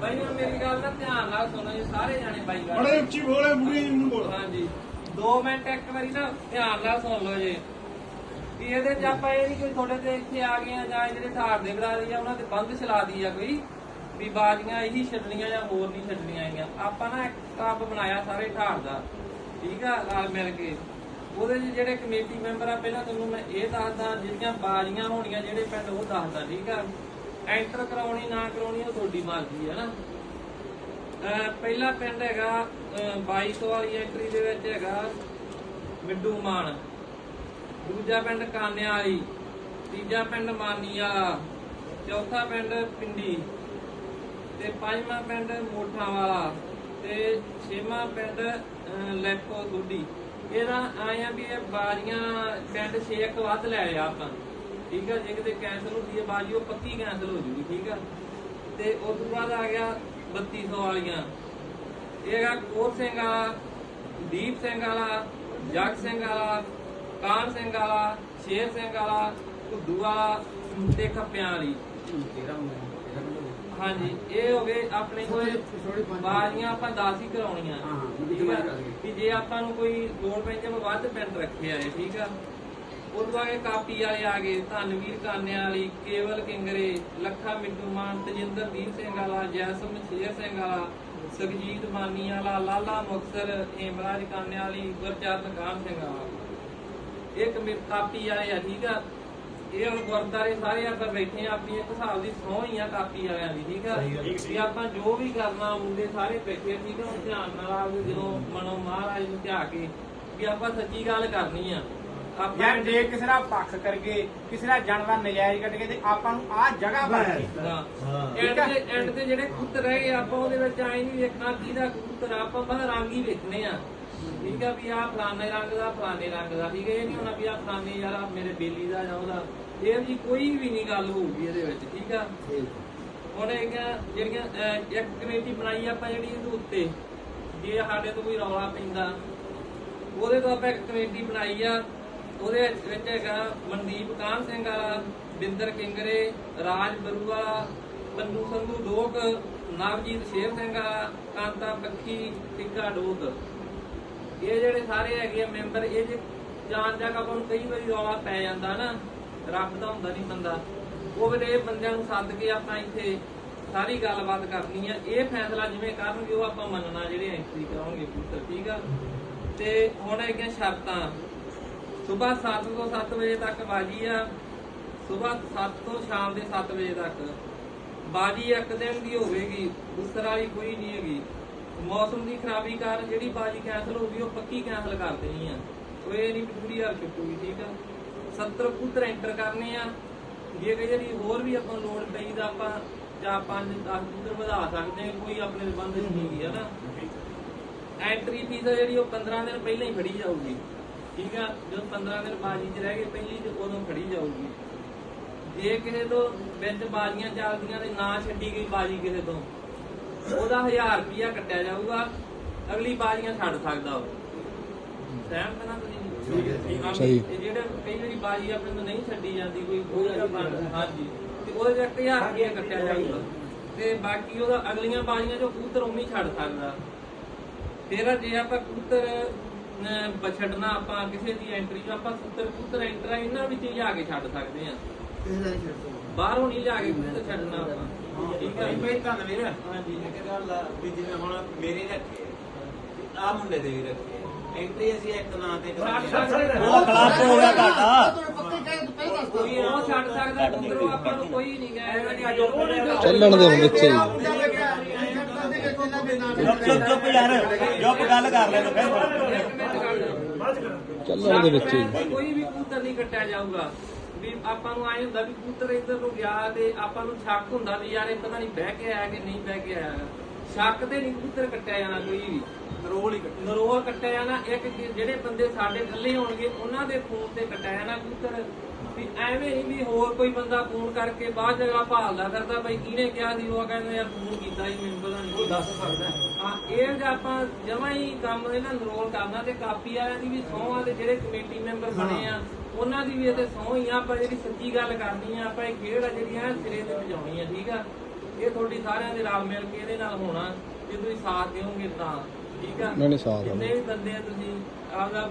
ਬਾਈ ਹੁਣ ਮੇਰੀ ਗੱਲ ਦਾ ਧਿਆਨ ਨਾਲ ਸੁਣੋ ਜੀ ਸਾਰੇ ਜਾਣੇ ਬਾਈ ਗੱਲ ਬੜੇ ਉੱਚੀ ਬੋਲੇ ਬੁੜੀ ਜੀ ਨੂੰ ਬੋਲ। ਹਾਂਜੀ। 2 ਮਿੰਟ ਇੱਕ ਵਾਰੀ ਨਾ ਧਿਆਨ ਨਾਲ ਸੁਣ ਲਓ ਜੀ। ਵੀ ਇਹਦੇ ਚ ਆਪਾਂ ਇਹ ਨਹੀਂ ਤੁਹਾਡੇ ਤੇ ਇੱਥੇ ਆ ਗਏ ਆ ਜਾਂ ਜਿਹੜੇ ਦੇ ਗੜਾ ਦੀ ਆ ਉਹਨਾਂ ਤੇ ਬੰਦ ਚਲਾ ਦੀ ਆ ਕੋਈ। ਵੀ ਬਾਜੀਆਂ ਇਹੀ ਛੱਡਣੀਆਂ ਜਾਂ ਹੋਰ ਨਹੀਂ ਛੱਡਣੀਆਂ ਹੈਗੀਆਂ ਆਪਾਂ ਨਾ ਇੱਕ ਕੱਪ ਬਣਾਇਆ ਸਾਰੇ ਠਾੜ ਦਾ। ਠੀਕ ਆ ਨਾਲ ਮਿਲ ਕੇ। ਉਹਦੇ 'ਚ ਜਿਹੜੇ ਕਮੇਟੀ ਮੈਂਬਰ ਆ, ਪਹਿਲਾਂ ਤੁਹਾਨੂੰ ਮੈਂ ਇਹ ਦੱਸਦਾ, ਜਿਹੜੀਆਂ ਬਾਜੀਆਂ ਹੋਣੀਆਂ ਜਿਹੜੇ ਪਿੰਡ, ਉਹ ਦੱਸਦਾ, ਠੀਕ ਆ? ਐਂਟਰ ਕਰਾਉਣੀ, ਨਾ ਕਰਾਉਣੀ, ਉਹ ਤੁਹਾਡੀ ਮਰਜ਼ੀ ਹੈ ਨਾ। ਪਹਿਲਾ ਪਿੰਡ ਹੈਗਾ, ਅਹ 2200 ਵਾਲੀ ਐਂਟਰੀ ਦੇ ਵਿੱਚ ਹੈਗਾ ਮਿੱਡੂ ਮਾਨ। ਦੂਜਾ ਪਿੰਡ ਕਾਨਿਆਂ ਵਾਲੀ, ਤੀਜਾ ਪਿੰਡ ਮਾਨੀ ਵਾਲਾ, ਚੌਥਾ ਪਿੰਡ ਪਿੰਡੀ, ਤੇ ਪੰਜਵਾਂ ਪਿੰਡ ਮੋਠਾਂ ਵਾਲਾ, ਤੇ ਛੇਵਾਂ ਪਿੰਡ ਲੈਪੋ ਦੁੱਡੀ। ਇਹਦਾ ਆਇਆ ਵੀ ਇਹ ਬਾਰੀਆਂ ਪਿੰਡ 6 ਇੱਕ ਵੱਧ ਲੈ ਲਿਆ ਆਪਾਂ ਠੀਕ ਆ? ਜੇ ਕਿਤੇ ਕੈਂਸਲ ਹੁੰਦੀ ਹੈ ਬਾਜੀ ਉਹ ਪੱਕੀ ਕੈਂਸਲ ਹੋ ਜੂਗੀ, ਠੀਕ ਆ? ਤੇ ਉਸ ਤੋਂ ਬਾਅਦ ਆ ਗਿਆ 3200 ਵਾਲੀਆਂ। ਇਹ ਹੈਗਾ ਕੋਰ ਸਿੰਘ ਵਾਲਾ, ਦੀਪ ਸਿੰਘ ਵਾਲਾ, ਜਗ ਸਿੰਘ ਵਾਲਾ ਕਾਨ ਸਿੰਘ ਵਾਲਾ, ਸ਼ੇਰ ਸਿੰਘ ਵਾਲਾ, ਘੁੱਦੂ ਵਾਲਾ, ਤੇ ਖੱਪਿਆਂ ਵਾਲੀ। ਹਾਂਜੀ ਇਹ ਹੋ ਗਏ ਆਪਣੇ ਕੋਲ ਬਾਜ਼ੀਆਂ ਆਪਾਂ 10 ਹੀ ਕਰਾਉਣੀਆਂ। ਠੀਕ ਆ ਕਿ ਜੇ ਆਪਾਂ ਨੂੰ ਕੋਈ ਲੋੜ ਪੈਂਦੀ ਆ ਵੱਧ ਪਿੰਡ ਰੱਖੇ ਆਏ ਠੀਕ ਆ? ਉਦੋਂ ਬਾਅਦ ਕਾਪੀ ਵਾਲੇ ਆ ਗਏ ਧਨਵੀਰ ਕਾਨਿਆਂ ਵਾਲੀ ਕੇਵਲ ਕਿੰਗਰੇ ਲੱਖਾ ਮਿੱਟੂ ਮਾਨ ਤਜਿੰਦਰਦੀਪ ਸਿੰਘ ਵਾਲਾ ਜੈਸਮ ਸ਼ੇਰ ਸਿੰਘ ਵਾਲਾ ਸੁਖਜੀਤ ਮਾਨੀ ਵਾਲਾ ਲਾਲਾ ਮੁਕਸਰ ਏਮਰਾਜ ਕਾਨਿਆਂ ਵਾਲੀ ਗੁਰਚਰਨ ਕਾਨ ਸਿੰਘ ਵਾਲਾ। ਇੱਕ ਮੇ ਕਾਪੀ ਵਾਲੇ ਆ ਠੀਕ ਆ? ਇਹ ਹੁਣ ਗੁਰਦਾਰੇ ਸਾਰੇ ਆਪਾਂ ਬੈਠੇ ਆ ਆਪਣੀ ਇੱਕ ਹਿਸਾਬ ਦੀ ਸਹੁੰ ਹੀ ਆ ਕਾਪੀ ਵਾਲਿਆਂ ਦੀ ਠੀਕ ਆ? ਵੀ ਆਪਾਂ ਜੋ ਵੀ ਕਰਨਾ ਮੁੰਡੇ ਸਾਰੇ ਬੈਠੇ ਆ, ਠੀਕ ਆ? ਹੁਣ ਧਿਆਨ ਨਾਲ ਆਪਦੇ ਜਦੋਂ ਮਨੋਂ ਮਹਾਰਾਜ ਨੂੰ ਧਿਆ ਕੇ ਵੀ ਆਪਾਂ ਸੱਚੀ ਗੱਲ ਕਰਨੀ ਆ। ਆਪਾਂ ਯਾਰ ਜੇ ਕਿਸੇ ਦਾ ਪੱਖ ਕਰਗੇ ਕਿਸੇ ਦਾ ਜਾਨਵਰ ਨਜਾਇਜ਼ ਕੱਢ ਕੇ ਤੇ ਆਪਾਂ ਨੂੰ ਆਹ ਜਗ੍ਹਾ ਬਣ ਗਈ। ਐਂਡ ਤੇ ਐਂਡ ਤੇ ਜਿਹੜੇ ਕਬੂਤਰ ਹੈਗੇ ਆਪਾਂ ਉਹਦੇ ਵਿੱਚ ਆਏ ਨਹੀਂ ਵੇਖਣਾ ਕਿਹਦਾ ਕਬੂਤਰ ਆ, ਆਪਾਂ ਬਸ ਰੰਗ ਹੀ ਵੇਖਣੇ ਆ। ਠੀਕ ਆ ਵੀ ਆ ਫਲਾਣੇ ਰੰਗ ਦਾ ਫਲਾਣੇ ਰੰਗ ਦਾ ਠੀਕ ਹੈ ਇਹ ਨਹੀਂ ਹੋਣਾ ਵੀ ਆ ਫਲਾਣੇ ਯਾਰ ਆਹ ਮੇਰੇ ਬੇਲੀ ਦਾ ਜਾਂ ਉਹਦਾ। ਇਹ ਜੀ ਕੋਈ ਵੀ ਨਹੀਂ ਗੱਲ ਹੋਊਗੀ ਇਹਦੇ ਵਿੱਚ ਠੀਕ ਆ? ਹੁਣ ਇਹ ਜਿਹੜੀਆਂ ਇੱਕ ਕਮੇਟੀ ਬਣਾਈ ਆਪਾਂ ਜਿਹੜੀ ਇਹਦੇ ਉੱਤੇ ਜੇ ਸਾਡੇ ਤੋਂ ਕੋਈ ਰੌਲਾ ਪੈਂਦਾ ਉਹਦੇ ਤੋਂ ਆਪਾਂ ਇੱਕ ਕਮੇਟੀ ਬਣਾਈ ਆ ਉਹਦੇ ਵਿੱਚ ਹੈਗਾ ਮਨਦੀਪ ਕਾਨ ਸਿੰਘ ਵਾਲਾ ਬਿੰਦਰ ਕਿੰਗਰੇ ਰਾਜ ਬਰੂਆ ਪੰਨੂ ਸੰਧੂ ਡੋਕ ਨਵਜੀਤ ਸ਼ੇਰ ਸਿੰਘ ਵਾਲਾ ਕਾਂਤਾ ਪੱਖੀ ਟਿੱਕਾ ਡੋਕ ਇਹ ਜਿਹੜੇ ਸਾਰੇ ਹੈਗੇ ਆ ਮੈਂਬਰ ਇਹ ਜਾਣ ਜਾ ਆਪਾਂ ਨੂੰ ਕਈ ਵਾਰੀ ਰੌਲਾ ਪੈ ਜਾਂਦਾ ਨਾ ਰੱਬ ਦਾ ਹੁੰਦਾ ਨਹੀਂ ਬੰਦਾ। ਉਹ ਵੇਲੇ ਬੰਦਿਆਂ ਨੂੰ ਸੱਦ ਕੇ ਆਪਾਂ ਇੱਥੇ ਸਾਰੀ ਗੱਲਬਾਤ ਕਰਨੀ ਆ। ਇਹ ਫੈਸਲਾ ਜਿਵੇਂ ਕਰਨਗੇ, ਉਹ ਆਪਾਂ ਮੰਨਣਾ ਜਿਹੜੇ ਐਂਟਰੀ ਕਰਾਉਣਗੇ ਪੁੱਤਰ, ਠੀਕ ਆ? ਤੇ ਹੁਣ ਹੈਗੀਆਂ ਸ਼ਰਤਾਂ। ਸਵੇਰ 7 ਤੋਂ 7 ਵਜੇ ਤੱਕ ਬਾਜੀ ਆ। ਸਵੇਰ 7 ਤੋਂ ਸ਼ਾਮ ਦੇ 7 ਵਜੇ ਤੱਕ। ਬਾਜੀ ਇੱਕ ਦਿਨ ਦੀ ਹੋਵੇਗੀ ਦੂਸਰ ਵਾਲੀ ਕੋਈ ਨਹੀਂ ਹੈਗੀ। ਮੌਸਮ ਦੀ ਖਰਾਬੀ ਕਾਰਨ ਜਿਹੜੀ ਬਾਜੀ ਕੈਨਸਲ ਹੋਊਗੀ ਉਹ ਪੱਕੀ ਕੈਨਸਲ ਕਰ ਦੇਣੀ ਆ। ਉਹ ਇਹ ਨਹੀਂ ਪੂਰੀ ਹਾਰ ਛੁੱਟੂਗੀ ਠੀਕ ਆ? 70 ਪੁੱਤਰ ਐਂਟਰ ਕਰਨੇ ਆ। ਜੇ ਕਈ ਜਿਹੜੀ ਹੋਰ ਵੀ ਆਪਾਂ ਲੋਡ ਪਈ ਤਾਂ ਆਪਾਂ ਜਾਂ 5 10 ਪੁੱਤਰ ਵਧਾ ਸਕਦੇ ਹਾਂ ਕੋਈ ਆਪਣੇ ਦੇ ਨਹੀਂ ਹੈਗੀ, ਹੈ ਐਂਟਰੀ ਫੀਸ ਜਿਹੜੀ ਉਹ 15 ਦਿਨ ਪਹਿਲਾਂ ਹੀ ਫੜੀ ਜਾਊਗੀ। ਠੀਕ ਆ? ਜਦੋਂ 15 ਦਿਨ ਬਾਜੀ 'ਚ ਰਹਿ ਗਏ ਪਹਿਲੀ, ਤੇ ਉਦੋਂ ਫੜੀ ਜਾਊਗੀ। ਜੇ ਕਿਸੇ ਤੋਂ ਵਿੱਚ ਬਾਜੀਆਂ ਚੱਲਦੀਆਂ ਤੇ ਨਾ ਛੱਡੀ ਗਈ ਬਾਜੀ ਕਿਸੇ ਤੋਂ, ਉਹਦਾ 1000 ਰੁਪਿਆ ਕੱਟਿਆ ਜਾਊਗਾ। ਅਗਲੀ ਬਾਜੀਆਂ ਛੱਡ ਸਕਦਾ ਉਹ। ਸਹਿਮਤ ਨਾ ਤੁਸੀਂ? ਸਹੀ। ਤੇ ਜਿਹੜੇ ਕਈ ਵਾਰੀ ਬਾਜੀ ਆਪਣੇ ਤੋਂ ਨਹੀਂ ਛੱਡੀ ਜਾਂਦੀ ਕੋਈ ਕੋਈ ਹਾਂਜੀ। ਤੇ ਉਹਦੇ ਚ 1000 ਰੁਪਿਆ ਕੱਟਿਆ ਜਾਊਗਾ। ਤੇ ਬਾਕੀ ਉਹਦਾ ਅਗਲੀਆਂ ਬਾਜੀਆਂ ਜੋ ਕਬੂਤਰ ਉਵੇਂ ਹੀ ਛੱਡ ਸਕਦਾ। ਫਿਰ ਜੇ ਆਪਾਂ ਕਬੂਤਰ ਅਹ, ਬ- ਛੱਡਣਾ ਆਪਾਂ ਕਿਸੇ ਦੀ ਐਂਟਰੀ ਜੋ ਆਪਾਂ 70 ਕਬੂਤਰ ਐਂਟਰ ਆ ਇਹਨਾਂ ਵਿੱਚ ਹੀ ਜਾ ਕੇ ਛੱਡ ਸਕਦੇ ਆ। ਬਾਹਰੋਂ ਨਹੀਂ ਜਾ ਕੇ ਕਬੂਤਰ ਛੱਡਣਾ ਆਪਾਂ। ਠੀਕ ਹੈ ਭਾਈ ਧੰਨਵੀਰ ਹਾਂਜੀ। ਇੱਕ ਗੱਲ ਆ ਵੀ ਜਿਵੇਂ ਹੁਣ ਮੇਰੇ ਰੱਖੇ ਆ। ਮੁੰਡੇ ਦੇ ਵੀ ਰੱਖੇ ਐਂਟਰੀ ਅਸੀਂ ਇੱਕ ਨਾਂ ਤੇ ਕਰਾਂਗੇ। ਉਹ ਖਿਲਾਫ ਹੋ। ਗਿਆ ਤੁਹਾਡਾ। ਕੋਈ ਉਹ ਛੱਡ ਸਕਦਾ ਕਬੂਤਰ ਉਹ ਆਪਾਂ ਨੂੰ ਕੋਈ ਨਹੀਂ ਕਹੇਗਾ ਚੱਲਣ ਦੇ ਹੁਣ ਵਿੱਚ ਹੀ। ਚੁੱਪ ਚੁੱਪ ਯਾਰ ਚੁੱਪ ਗੱਲ ਕਰ ਲੈ ਤੂੰ ਚੱਲਣ ਦੇ ਵਿੱਚ ਹੀ। ਕੋਈ ਵੀ ਕਬੂਤਰ ਨਹੀਂ ਕੱਟਿਆ ਜਾਊਗਾ। ਵੀ ਆਪਾਂ ਨੂੰ ਆਏ ਹੁੰਦਾ ਵੀ ਕਬੂਤਰ ਇੱਧਰ ਨੂੰ ਗਿਆ ਤੇ ਆਪਾਂ ਨੂੰ ਸ਼ੱਕ ਹੁੰਦਾ ਵੀ ਯਾਰ ਇਹ ਪਤਾ ਨਹੀਂ ਬਹਿ ਕੇ ਆਇਆ ਕਿ ਨਹੀਂ ਬਹਿ ਕੇ ਆਇਆ। ਸ਼ੱਕ ਤੇ ਨਹੀਂ ਕਬੂਤਰ ਕੱਟਿਆ ਜਾਣਾ ਕੋਈ ਵੀ। ਰੋਲ ਹੀ ਕੱਟੇ। ਨਰੋਲ ਕੱਟਿਆ ਜਾਣਾ ਇੱਕ ਜਿਹੜੇ ਬੰਦੇ ਸਾਡੇ ਇਕੱਲੇ ਹੋਣਗੇ ਉਹਨਾਂ ਦੇ ਫੋਨ ਤੇ ਕੱਟਿਆ ਜਾਣਾ ਕਬੂਤਰ। ਵੀ ਐਵੇਂ ਨਹੀਂ ਵੀ ਹੋਰ ਕੋਈ ਬੰਦਾ ਫੋਨ ਕਰਕੇ ਬਾਅਦ ਜਗ੍ਹਾ ਭਾਲਦਾ ਕਰਦਾ ਬਈ ਕਿਹਨੇ ਕਿਹਾ ਸੀ ਉਹ ਕਹਿੰਦਾ ਯਾਰ ਫੋਨ ਕੀਤਾ ਸੀ ਮੈਨੂੰ ਪਤਾ ਨਹੀਂ। ਉਹ ਦੱਸ ਸਕਦਾ ਹਾਂ। ਇਹ ਜੇ ਆਪਾਂ ਜਮਾਂ ਹੀ ਕੰਮ ਇਹਨਾਂ ਨਰੋਲ ਕਰਨਾ ਤੇ ਕਾਪੀ ਵਾਲਿਆਂ ਦੀ ਵੀ ਸਹੁੰ ਆ ਤੇ ਜਿਹੜੇ ਕਮੇਟੀ ਮੈਂਬਰ ਬਣੇ ਆ ਉਹਨਾਂ ਦੀ ਵੀ ਇਹ ਤੇ ਸਹੁੰ ਹੀ ਆ ਆਪਾਂ ਜਿਹੜੀ ਸੱਚੀ ਗੱਲ ਕਰਨੀ ਆ ਆਪਾਂ ਇਹ ਖੇਡ ਆ ਜਿਹੜੀ ਆ ਸਿਰੇ ਤੇ ਵਜਾਉਣੀ ਆ ਠੀਕ ਆ? ਇਹ ਤੁਹਾਡੀ ਸਾਰਿਆਂ ਦੇ ਨਾਲ ਮਿਲ ਕੇ ਇਹਦੇ ਨਾਲ ਹੋਣਾ ਜੇ ਤੁਸੀਂ ਸਾਥ ਦਿਓਗੇ ਤਾਂ। ਠੀਕ ਆ? ਨਹੀਂ, ਨਹੀਂ, ਸਾਥ ਆ। ਜਿੰਨੇ ਵੀ ਬੰਦੇ ਆ ਤੁਸੀਂ ਆਪਦਾ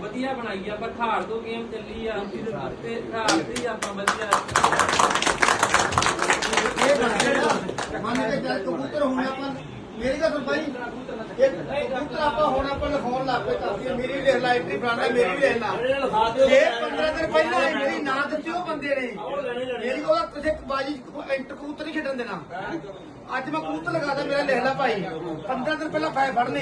ਵਧੀਆ ਬਣਾਈ ਆ ਆਪਾਂ ਖਾੜ ਤੋਂ ਗੇਮ ਚੱਲੀ ਆ। ਤੇ ਖਾੜ ਤੇ ਹੀ ਆਪਾਂ ਵਧੀਆ। ਮੰਨ ਕੇ ਚੱਲ ਕਬੂਤਰ ਹੁਣ ਆਪਾਂ ਮੇਰੀ ਗੱਲ ਸੁਣ ਭਾਈ ਇਹ ਕਬੂਤਰ ਆਪਾਂ ਹੁਣ ਆਪਾਂ ਲਿਖਾਉਣ ਲੱਗ ਪਏ ਕਾਫੀ ਮੇਰੀ ਵੀ ਲਿਖ ਲਾ ਬਣਾਣਾ ਮੇਰੀ ਵੀ ਲਿਖ ਲਾ। ਜੇ 15 ਦਿਨ ਪਹਿਲਾਂ ਇਹ ਮੇਰੀ ਨਾਂ ਦਿੱਤੀ ਉਹ ਬੰਦੇ ਨੇ ਮੇਰੀ ਉਹਦਾ ਕਿਸੇ ਬਾਜੀ ਕਬੂਤਰ ਨਹੀਂ ਖੇਡਣ ਦੇਣਾ। ਅੱਜ ਮੈਂ ਕਬੂਤਰ ਲਗਾਦਾ ਮੇਰਾ ਲਿਖ ਲਾ ਭਾਈ। 15 ਦਿਨ ਪਹਿਲਾਂ ਫਾਇ ਫੜਨੇ।